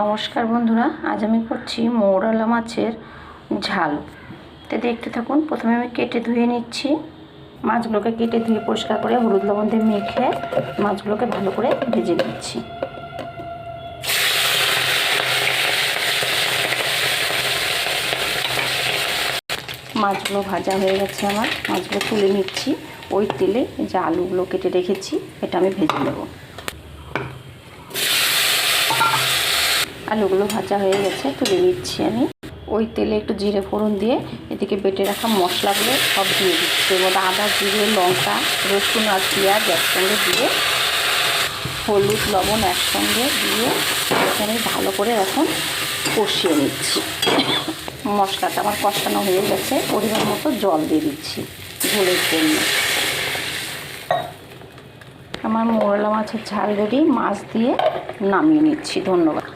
নমস্কার বন্ধুরা, আজ আমি করছি মৌরালা মাছের ঝাল। তো দেখতে থাকুন, প্রথমে আমি কেটে ধুয়ে নিচ্ছি। মাছগুলোকে কেটে ধুয়ে পরিষ্কার করে হলুদ লবণ দিয়ে মেখে মাছগুলোকে ভালো করে ভেজে নিচ্ছি। মাছগুলো ভাজা হয়ে গেছে আমার। মাছগুলো তুলে নিচ্ছি। ওই তেলে যে আলুগুলো কেটে রেখেছি, এটা আমি ভেজে নেব। আলুগুলো ভাজা হয়ে গেছে, তুলে নিচ্ছি আমি। ওই তেলে একটু জিরে ফোড়ন দিয়ে এদিকে বেটে রাখা মশলাগুলো সব দিয়ে দিচ্ছি। এর আদা, জিরে, লঙ্কা, রসুন আর পেঁয়াজ একসঙ্গে দিয়ে, হলুদ, লবণ একসঙ্গে দিয়ে এখানে ভালো করে এখন কষিয়ে নিচ্ছি। মশলাটা আমার কষানো হয়ে গেছে, পরিমাণ মতো জল দিয়ে দিচ্ছি ঝোলের জন্য। আমার মোরলা মাছের ঝাল রেডি, মাছ দিয়ে নামিয়ে নিচ্ছি, ধন্যবাদ।